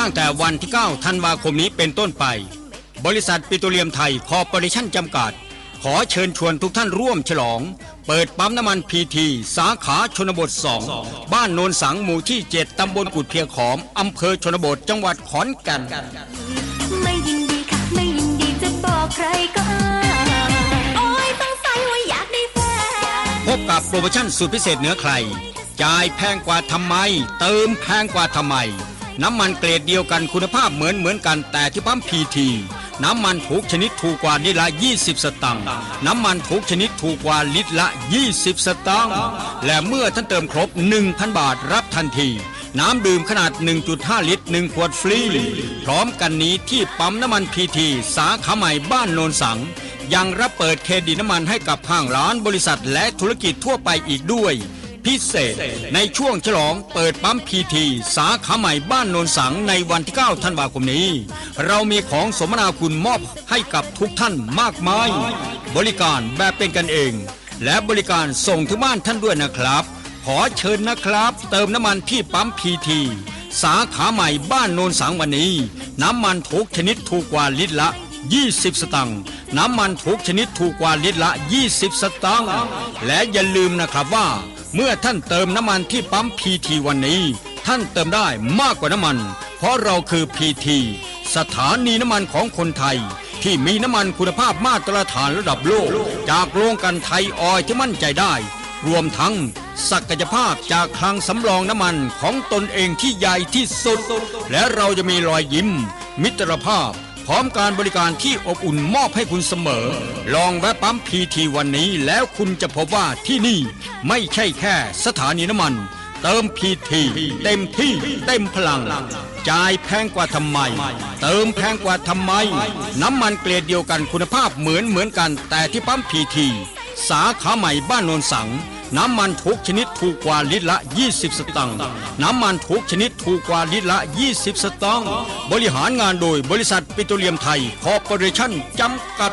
ตั้งแต่วันที่ 9 ธันวาคมนี้เป็นต้นไป บริษัทปิโตรเลียมไทยคอร์ปอเรชั่นจำกัด ขอเชิญชวนทุกท่านร่วมฉลอง เปิดปั๊มน้ำมันพีทีสาขาชนบท 2 บ้านโนนสังหมู่ที่ 7 ตำบลกุดเพียงขอม อำเภอชนบทจังหวัดขอนแก่นไม่ยินดีค่ะไม่ยินดีจะบอกใครก็อายโอ้ยต้องใส่ว่าอยากได้แฟนพบกับโปรโมชั่นสุดพิเศษเหนือใครจ่ายแพงกว่าทำไม เติมแพงกว่าทำไม น้ำมันเกรดเดียวกันคุณภาพเหมือนเหมือนกันแต่ที่ปั๊มพีทีน้ำมันถูกชนิดถูกกว่าลิตรละ 20 สตังค์น้ำมันถูกชนิดถูกกว่าลิตรละ 20 สตังค์และเมื่อท่านเติมครบ 1,000 บาทรับทันที น้ำดื่มขนาด 1.5 ลิตร 1 ขวดฟรี พร้อมกันนี้ที่ปั๊มน้ำมันพีทีสาขาใหม่บ้านโนนสัง ยังรับเปิดเครดิตน้ำมันให้กับห้างร้านบริษัทและธุรกิจทั่วไปอีกด้วย พิเศษ ในช่วงฉลองเปิดปั๊มพีทีสาขาใหม่บ้านโนนสังในวันที่ 9 ธันวาคมนี้ เรามีของสมนาคุณมอบให้กับทุกท่านมากมาย บริการแบบเป็นกันเอง และบริการส่งถึงบ้านท่านด้วยนะครับ ขอเชิญนะครับ เติมน้ำมันที่ปั๊มพีทีสาขาใหม่บ้านโนนสังวันนี้ น้ำมันทุกชนิดถูกกว่าลิตรละ 20 สตังค์น้ำมันทุกชนิดถูกกว่าลิตรละ 20 สตังค์และอย่าลืมนะครับว่า เมื่อท่านเติมน้ำมันที่ปั๊มพีทีวันนี้ ท่านเติมได้มากกว่าน้ำมัน เพราะเราคือพีทีสถานีน้ำมันของคนไทย ที่มีน้ำมันคุณภาพมาตรฐานระดับโลก จากโรงกันไทยออยที่มั่นใจได้ รวมทั้งศักยภาพจากคลังสำรองน้ำมันของตนเองที่ใหญ่ที่สุด และเราจะมีรอยยิ้ม มิตรภาพ พร้อมการบริการที่อบอุ่นมอบให้คุณเสมอ ลองแวะปั๊มพีทีวันนี้แล้วคุณจะพบว่าที่นี่ ไม่ใช่แค่สถานีน้ำมัน เติมพีทีเต็มที่เต็มพลัง จ่ายแพงกว่าทำไม เติมแพงกว่าทำไม น้ำมันเกรดเดียวกันคุณภาพเหมือนเหมือนกัน แต่ที่ปั๊มพีที สาขาใหม่บ้านโนนสัง น้ำมันทุกชนิดถูกกว่าลิตรละ 20 สตังค์น้ำมันทุกชนิดถูกกว่าลิตรละ 20 สตังค์บริหารงานโดยบริษัทปิโตรเลียมไทยคอร์ปอเรชั่นจำกัด